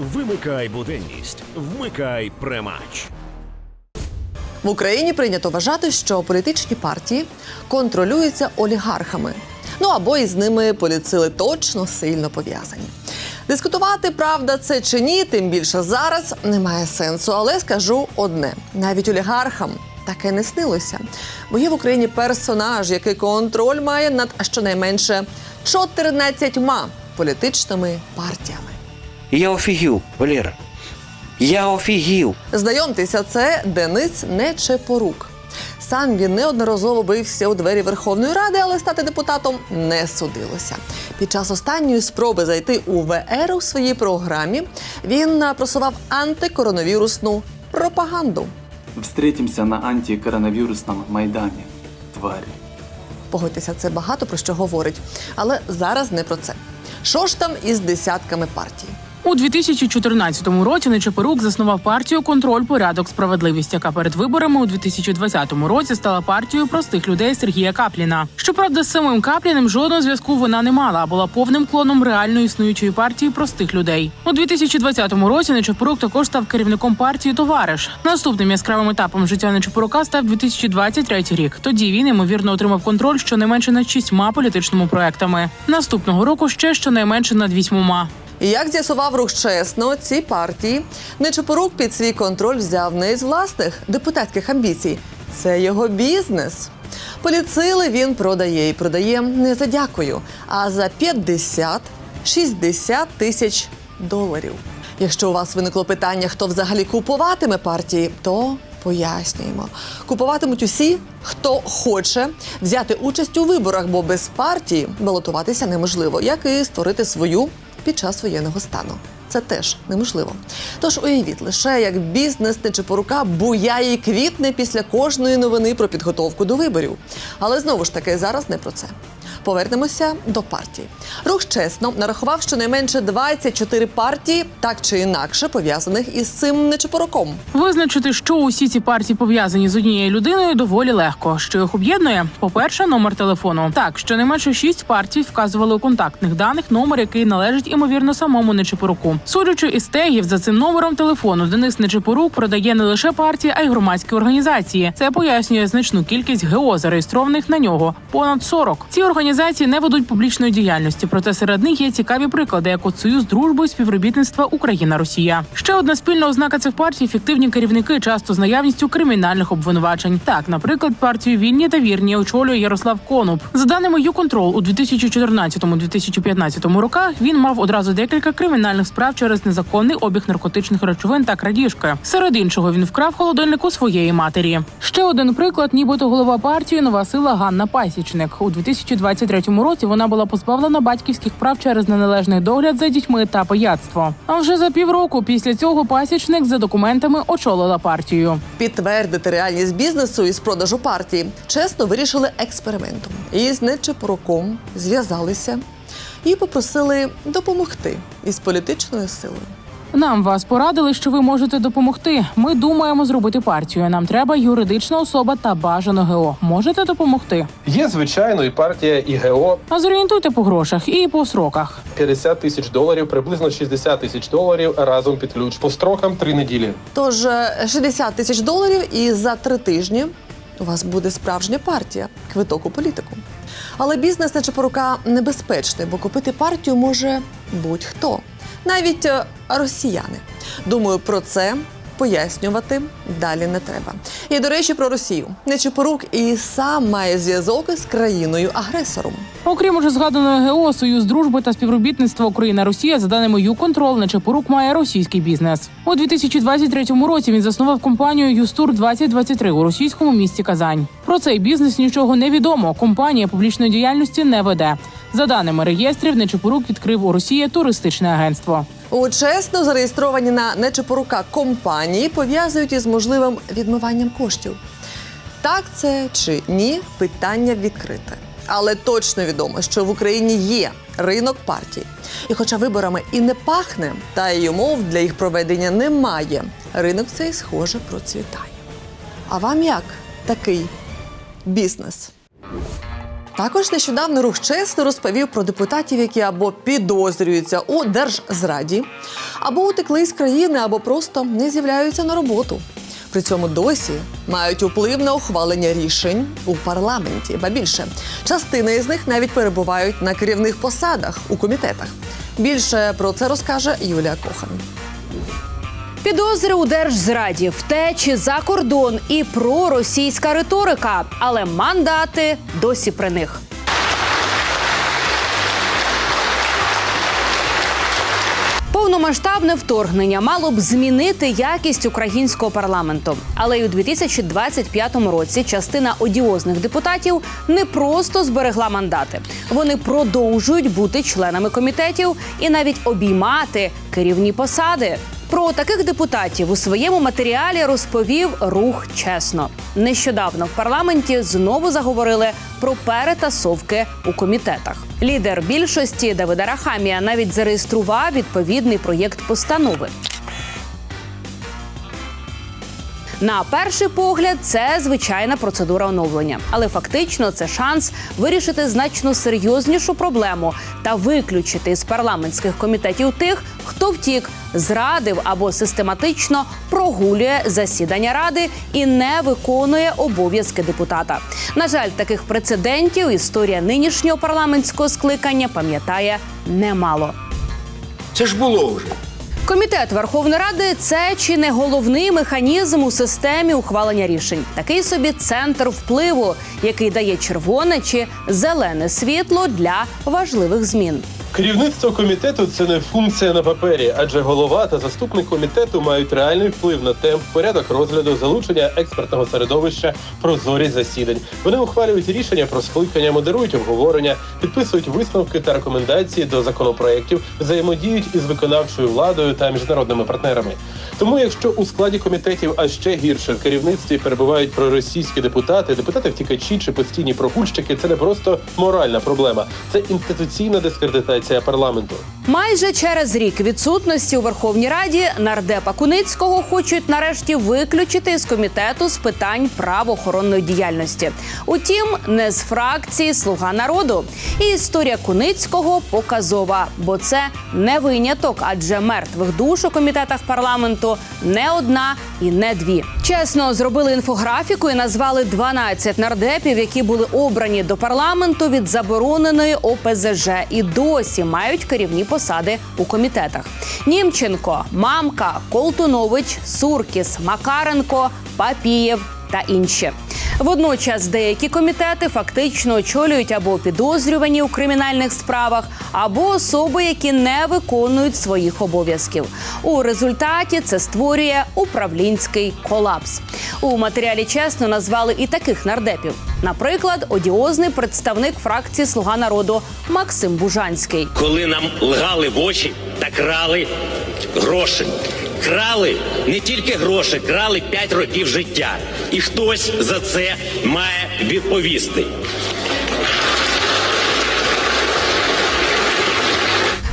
Вимикай буденність, вмикай премач. В Україні прийнято вважати, що політичні партії контролюються олігархами. Ну або із ними політсили точно сильно пов'язані. Дискутувати, правда, це чи ні, тим більше зараз немає сенсу. Але скажу одне: навіть олігархам таке не снилося. Бо є в Україні персонаж, який контроль має над щонайменше 14 політичними партіями. Я офігів, Валера. Я офігів. Знайомтеся, це Денис Нечепорук. Сам він неодноразово бився у двері Верховної Ради, але стати депутатом не судилося. Під час останньої спроби зайти у ВР у своїй програмі він просував антикоронавірусну пропаганду. Встретимся на антикоронавирусном Майдане, твари. Погодьтеся, це багато про що говорить. Але зараз не про це. Що ж там із десятками партій? У 2014 році Нечепорук заснував партію Контроль, порядок, справедливість, яка перед виборами у 2020 році стала партією простих людей Сергія Капліна. Щоправда, з самим Капліним жодного зв'язку вона не мала, а була повним клоном реально існуючої партії простих людей. У 2020 році Нечепорук також став керівником партії Товариш. Наступним яскравим етапом життя Нечепорука став 2023 рік. Тоді він ймовірно отримав контроль щонайменше над шістьма політичними проектами. Наступного року ще щонайменше над вісьмома. І як з'ясував рух чесно, ці партії Нечепорук під свій контроль взяв не із власних депутатських амбіцій. Це його бізнес. Поліцили він продає і продає не за дякую, а за 50-60 тисяч доларів. Якщо у вас виникло питання, хто взагалі купуватиме партії, то пояснюємо. Купуватимуть усі, хто хоче взяти участь у виборах, бо без партії балотуватися неможливо, як і створити свою під час воєнного стану. Це теж неможливо. Тож уявіть лише, як бізнес Нечепорука буяє і квітне після кожної новини про підготовку до виборів. Але знову ж таки зараз не про це. Повернемося до партії. Рух чесно нарахував щонайменше 24 партії, так чи інакше пов'язаних із цим Нечепоруком. Визначити, що усі ці партії пов'язані з однією людиною, доволі легко. Що їх об'єднує? По-перше, номер телефону. Так, щонайменше шість партій вказували у контактних даних номер, який належить імовірно самому Нечепоруку. Судячи із тегів за цим номером телефону, Денис Нечепорук продає не лише партії, а й громадські організації. Це пояснює значну кількість ГО, зареєстрованих на нього понад 40. Ці організації не ведуть публічної діяльності, проте серед них є цікаві приклади, як от союз дружби і співробітництва Україна-Росія. Ще одна спільна ознака цих партій фіктивні керівники, часто з наявністю кримінальних обвинувачень. Так, наприклад, партію вільні та вірні очолює Ярослав Конуб. За даними ЮКонтрол, у 2014-2015 роках він мав одразу декілька кримінальних справ через незаконний обіг наркотичних речовин та крадіжки. Серед іншого він вкрав холодильнику своєї матері. Ще один приклад, нібито голова партії нова сила Ганна Пасічник. У 2023 році вона була позбавлена батьківських прав через неналежний догляд за дітьми та пияцтво. А вже за півроку після цього пасічник за документами очолила партію. Підтвердити реальність бізнесу із продажу партії чесно вирішили експериментом. Із Нечепоруком зв'язалися і попросили допомогти із політичною силою. Нам вас порадили, що ви можете допомогти. Ми думаємо зробити партію. Нам треба юридична особа та бажано ГО. Можете допомогти? Є звичайно і партія ІГО А зорієнтуйте по грошах і по сроках. 50 тисяч доларів, приблизно 60 тисяч доларів разом під ключ по строкам три неділі. Тож е, 60 тисяч доларів, і за три тижні у вас буде справжня партія квиток у політику. Але бізнес Нечепорука небезпечний, бо купити партію може будь-хто, навіть е, росіяни. Думаю, про це пояснювати далі не треба. І до речі, про Росію Нечепорук і сам має зв'язок із країною-агресором. Окрім уже згаданої ГО, Союз дружби та співробітництва Україна Росія за даними ЮКонтрол, Нечепорук має російський бізнес. У 2023 році він заснував компанію Юстур 2023 у російському місті Казань. Про цей бізнес нічого не відомо. Компанія публічної діяльності не веде. За даними реєстрів, Нечепорук відкрив у Росії туристичне агентство. Чесно зареєстровані на Нечепорука компанії пов'язують із можливим відмиванням коштів. Так це чи ні, питання відкрите. Але точно відомо, що в Україні є ринок партій. І хоча виборами і не пахне, та й умов для їх проведення немає, ринок цей схоже процвітає. А вам як такий бізнес? Також нещодавно рух чесно розповів про депутатів, які або підозрюються у держзраді, або утекли з країни, або просто не з'являються на роботу. При цьому досі мають вплив на ухвалення рішень у парламенті. Ба більше частина із них навіть перебувають на керівних посадах у комітетах. Більше про це розкаже Юлія Кохан. Підозри у держзраді, втечі за кордон і проросійська риторика, але мандати досі при них. Повномасштабне вторгнення мало б змінити якість українського парламенту, але й у 2025 році частина одіозних депутатів не просто зберегла мандати. Вони продовжують бути членами комітетів і навіть обіймати керівні посади. Про таких депутатів у своєму матеріалі розповів рух чесно. Нещодавно в парламенті знову заговорили про перетасовки у комітетах. Лідер більшості Давида Рахамія навіть зареєстрував відповідний проєкт постанови. На перший погляд, це звичайна процедура оновлення, але фактично це шанс вирішити значно серйознішу проблему та виключити з парламентських комітетів тих, хто втік, зрадив або систематично прогулює засідання ради і не виконує обов'язки депутата. На жаль, таких прецедентів історія нинішнього парламентського скликання пам'ятає немало. Це ж було вже. Комітет Верховної Ради це чи не головний механізм у системі ухвалення рішень, такий собі центр впливу, який дає червоне чи зелене світло для важливих змін. Керівництво комітету це не функція на папері, адже голова та заступник комітету мають реальний вплив на темп, порядок розгляду, залучення експертного середовища, прозорість засідань. Вони ухвалюють рішення про скликання, модерують обговорення, підписують висновки та рекомендації до законопроєктів, взаємодіють із виконавчою владою та міжнародними партнерами. Тому, якщо у складі комітетів, а ще гірше в керівництві перебувають проросійські депутати, депутати втікачі чи постійні прогульщики, це не просто моральна проблема, це інституційна дискредитація парламенту. Майже через рік відсутності у Верховній Раді нардепа Куницького хочуть нарешті виключити з комітету з питань правоохоронної діяльності. Утім, не з фракції Слуга народу. І історія Куницького показова, бо це не виняток, адже мертвих душ у комітетах парламенту не одна і не дві. Чесно, зробили інфографіку і назвали 12 нардепів, які були обрані до парламенту від забороненої ОПЗЖ і досі мають керівні посади у комітетах: Німченко, Мамка, Колтунович, Суркіс, Макаренко, Папієв та інші. Водночас деякі комітети фактично очолюють або підозрювані у кримінальних справах, або особи, які не виконують своїх обов'язків. У результаті це створює управлінський колапс. У матеріалі чесно назвали і таких нардепів. Наприклад, одіозний представник фракції Слуга народу Максим Бужанський. коли нам лгали в очі та крали гроші. Крали не тільки гроші, крали 5 років життя. І хтось за це має відповісти.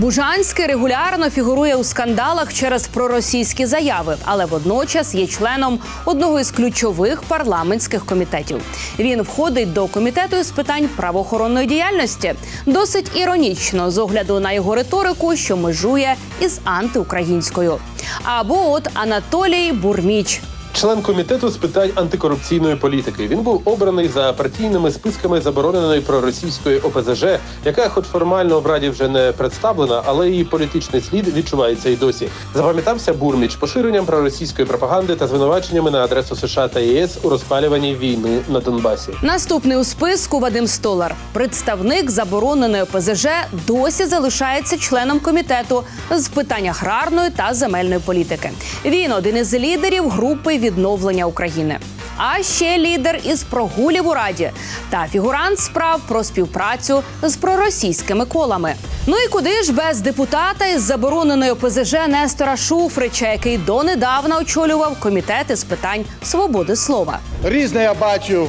Бужанський регулярно фігурує у скандалах через проросійські заяви, але водночас є членом одного із ключових парламентських комітетів. Він входить до комітету з питань правоохоронної діяльності. Досить іронічно з огляду на його риторику, що межує із антиукраїнською. Або от Анатолій Бурміч. Член комітету з питань антикорупційної політики. Він був обраний за партійними списками забороненої проросійської ОПЗЖ, яка, хоч формально в раді вже не представлена, але її політичний слід відчувається і досі. Запам'ятався Бурміч поширенням проросійської пропаганди та звинуваченнями на адресу США та ЄС у розпалюванні війни на Донбасі. Наступний у списку Вадим Столар, представник забороненої ОПЗЖ, досі залишається членом комітету з питань аграрної та земельної політики. Він один із лідерів групи відновлення України. А ще лідер із прогулів у раді та фігурант справ про співпрацю з проросійськими колами. Ну і куди ж без депутата із забороненої ОПЗЖ Нестора Шуфрича, який донедавна очолював комітети з питань свободи слова. Різне я бачив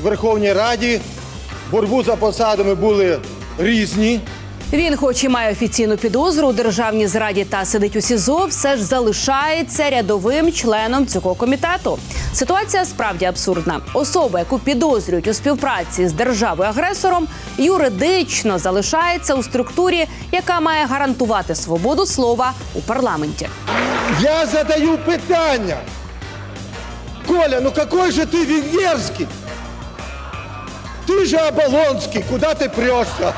в Верховній Раді. Боротьбу за посадами були різні. Він, хоч і має офіційну підозру у державній зраді та сидить у СІЗО, все ж залишається рядовим членом цього комітету. Ситуація справді абсурдна. Особа, яку підозрюють у співпраці з державою агресором, юридично залишається у структурі, яка має гарантувати свободу слова у парламенті. Я задаю питання. Коля, ну какой же ты венгерский? Ты же Оболонский, куда ты прешься?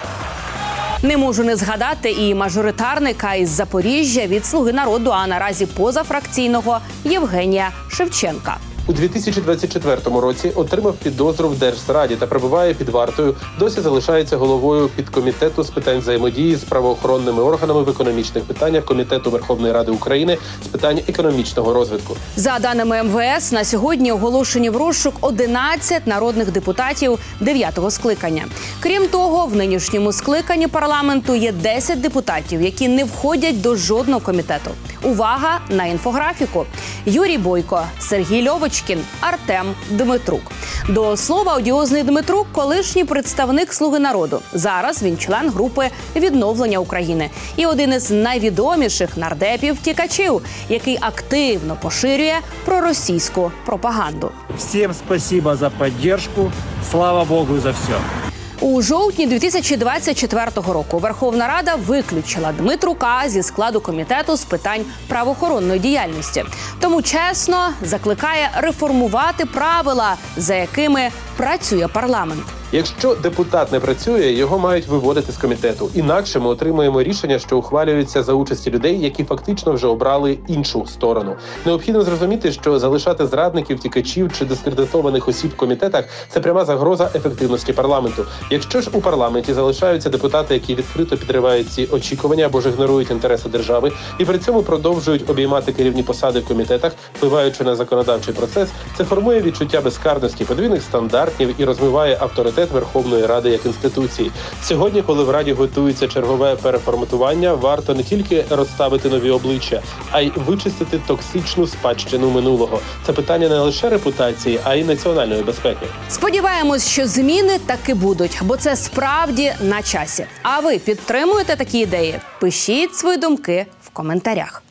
Не можу не згадати і мажоритарника із Запоріжжя від слуги народу, а наразі позафракційного Євгенія Шевченка. У 2024 році отримав підозру в держзраді та перебуває під вартою. Досі залишається головою підкомітету з питань взаємодії з правоохоронними органами в економічних питаннях комітету Верховної Ради України з питань економічного розвитку. За даними МВС, на сьогодні оголошені в розшук 11 народних депутатів 9-го скликання. Крім того, в нинішньому скликанні парламенту є 10 депутатів, які не входять до жодного комітету. Увага на інфографіку: Юрій Бойко, Сергій Льовочкін, Артем Дмитрук. До слова, одіозний Дмитрук, колишній представник Слуги народу. Зараз він член групи відновлення України і один із найвідоміших нардепів втікачів, який активно поширює проросійську пропаганду. Всім спасибо за поддержку. Слава Богу за все. У жовтні 2024 року Верховна Рада виключила Дмитрука зі складу комітету з питань правоохоронної діяльності. Тому чесно закликає реформувати правила, за якими працює парламент. Якщо депутат не працює, його мають виводити з комітету. Інакше ми отримуємо рішення, що ухвалюються за участі людей, які фактично вже обрали іншу сторону. Необхідно зрозуміти, що залишати зрадників, тікачів чи дискредитованих осіб в комітетах це пряма загроза ефективності парламенту. Якщо ж у парламенті залишаються депутати, які відкрито підривають ці очікування або ж ігнорують інтереси держави, і при цьому продовжують обіймати керівні посади в комітетах, впливаючи на законодавчий процес, це формує відчуття безкарності, подвійних стандартів і розмиває авторитет Верховної Ради як інституції. Сьогодні, коли в раді готується чергове переформатування, варто не тільки розставити нові обличчя, а й вичистити токсичну спадщину минулого. Це питання не лише репутації, а й національної безпеки. Сподіваємось, що зміни таки будуть, бо це справді на часі. А ви підтримуєте такі ідеї? Пишіть свої думки в коментарях.